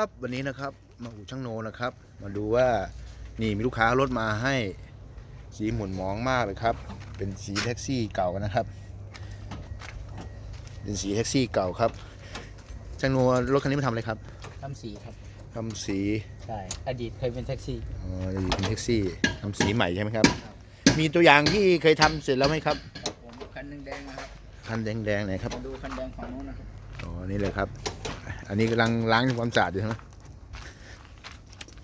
ครับวันนี้นะครับมาอู่ช่างโนนะครับ มาดูว่านี่มีลูกค้ารถมาให้สีหมุนหมองมากเลยครับ เป็นสีแท็กซี่เก่านะครับ เป็นสีแท็กซี่เก่าครับช่างโนรถคันนี้มาทำอะไรครับทำสีครับทำสีใช่อดีตเคยเป็นแท็กซี่อ๋อเป็นแท็กซี่ทำสีใหม่ใช่ไหมครับ มีตัวอย่างที่เคยทำเสร็จแล้วไหมครับครับผมคันแดงๆนะครับคันแดงๆไหนครับมาดูคันแดงฝั่งนู้นนะครับอ๋อนี่เลยครับ อันนี้กำลังล้างทำความสะอาดอยู่ใช่ไหม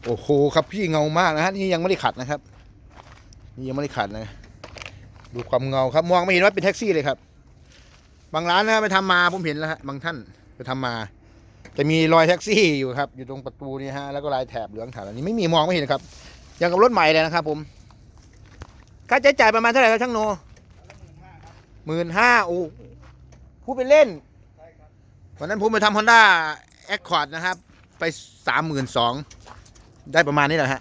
โอ้โหครับพี่เงามากนะฮะนี่ยังไม่ได้ขัดนะครับ นี่ยังไม่ได้ขัดนะดูความเงาครับมองไม่เห็นว่าเป็นแท็กซี่เลยครับ บางร้านนะไปทำมาผมเห็นแล้วฮะบางท่านไปทำมาจะมีรอยแท็กซี่อยู่ครับ อยู่ตรงประตูนี่ฮะแล้วก็ลายแถบเหลืองแถบอันนี้ไม่มีมองไม่เห็นครับยังกับรถใหม่เลยนะครับ ผมค่าใช้จ่ายประมาณเท่าไหร่ครับช่างโนหมื่นห้าโอ้พูดไปเล่น วันนั้นผมไปทำ Honda Accord นะครับ ไปสามหมื่นสองได้ประมาณนี้แหละฮะ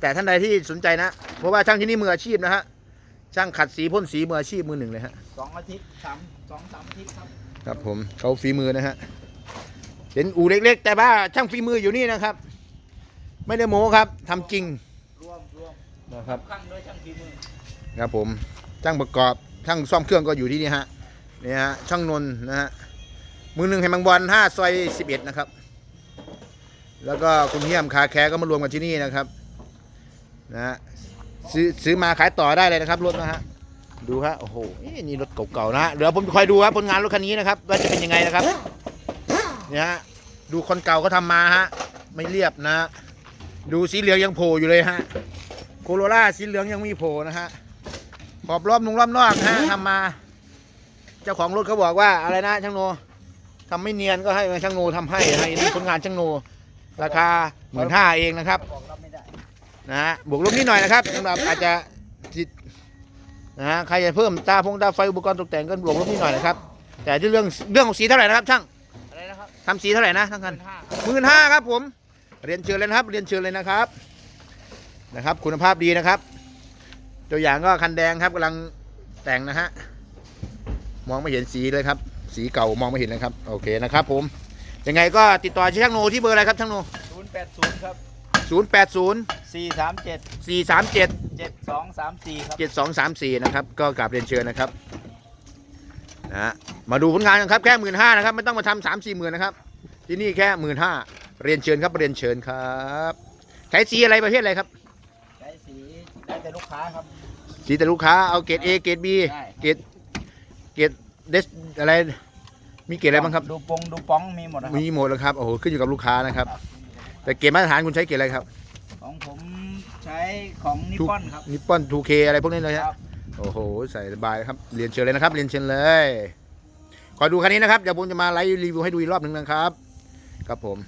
แต่ท่านใดที่สนใจนะ เพราะว่าช่างที่นี่มืออาชีพนะฮะ ช่างขัดสีพ่นสีมืออาชีพมือหนึ่งเลยฮะสองอาทิตย์สามสองสามอาทิตย์ครับ ครับผมเขาฝีมือนะฮะ เป็นอู่เล็กๆ แต่ว่าช่างฝีมืออยู่นี่นะครับ ไม่ได้โม้ครับทำจริงรวมรวมนะครับข้างด้วยช่างฝีมือครับผมช่างประกอบช่างซ่อมเครื่องก็อยู่ที่นี่ฮะนี่ฮะช่างนนท์นะฮะ มือหนึ่งให้บางบอลห้าซอยสิบเอ็ดนะครับ แล้วก็คุณเฮียมคาแคร์ก็มารวมกันที่นี่นะครับนะซื้อซื้อมาขายต่อได้เลยนะครับรถนะฮะดูฮะโอ้โหนี่รถเก่าๆนะฮะเดี๋ยวผมคอยดูครับผลงานรถคันนี้นะครับว่าจะเป็นยังไงนะครับเนี่ยฮะดูคนเก่าเขาทำมาฮะไม่เรียบนะฮะดูสีเหลืองยังโผล่อยู่เลยฮะโคโรล่าสีเหลืองยังมีโผล่นะฮะขอบรอบนุงรอบนอกนะฮะทำมา เจ้าของรถเขาบอกว่าอะไรนะช่างโน ทำไม่เนียนก็ให้ช่างโนทำให้ให้นี่ผลงานช่างโน ราคาหมื่นห้าเองนะครับบอกรับไม่ได้นะฮะบวกลบนิดหน่อยนะครับสำหรับอาจจะจิตนะฮะใครจะเพิ่มตาพงตาไฟอุปกรณ์ตกแต่งก็บวกลบนิดหน่อยนะครับ แต่ที่เรื่องเรื่องของสีเท่าไหร่นะครับช่างอะไรนะครับทำสีเท่าไหร่นะทั้งคันห้าหมื่นห้าครับผมเรียนเชิญเลยนะครับ เรียนเชิญเลยนะครับนะครับ คุณภาพดีนะครับ ตัวอย่างก็คันแดงครับกำลังแต่งนะฮะมองไม่เห็นสีเลยครับ สีเก่ามองไม่เห็นเลยครับ โอเคนะครับผม ยังไงก็ติดต่อช่างโนที่เบอร์อะไรครับช่างโนศูนย์แปดศูนย์ครับศูนย์แปดศูนย์สี่สามเจ็ดสี่สามเจ็ดเจ็ดสองสามสี่ครับเจ็ดสองสามสี่นะครับ ก็กราบเรียนเชิญนะครับนะฮะมาดูผลงานกันครับแค่หมื่นห้านะครับ ไม่ต้องมาทำสามสี่หมื่นนะครับ ที่นี่แค่หมื่นห้าเรียนเชิญครับเรียนเชิญครับใช้สีอะไรประเภทอะไรครับใช้สีได้แต่ลูกค้าครับ สีแต่ลูกค้าเอาเกรด A เกรด B ใช่เกรดเกรด เดสอะไรมีเกรดอะไรบ้างครับ ดูปงดูป้องมีหมดนะครับมีหมดแล้วครับโอ้โหขึ้นอยู่กับลูกค้านะครับ แต่เกรดมาตรฐานคุณใช้เกรดอะไรครับของผมใช้ของนิปปอนครับ นิปปอน 2K อะไรพวกนี้เลยคฮะรับ โอ้โหใส่สบายครับเรียนเชิญเลยนะครับ เรียนเชิญเลยขอดูคันนี้นะครับเดี๋ยวผมจะมาไลฟ์รีวิวให้ดูอีกรอบหนึ่งนะครับครับผม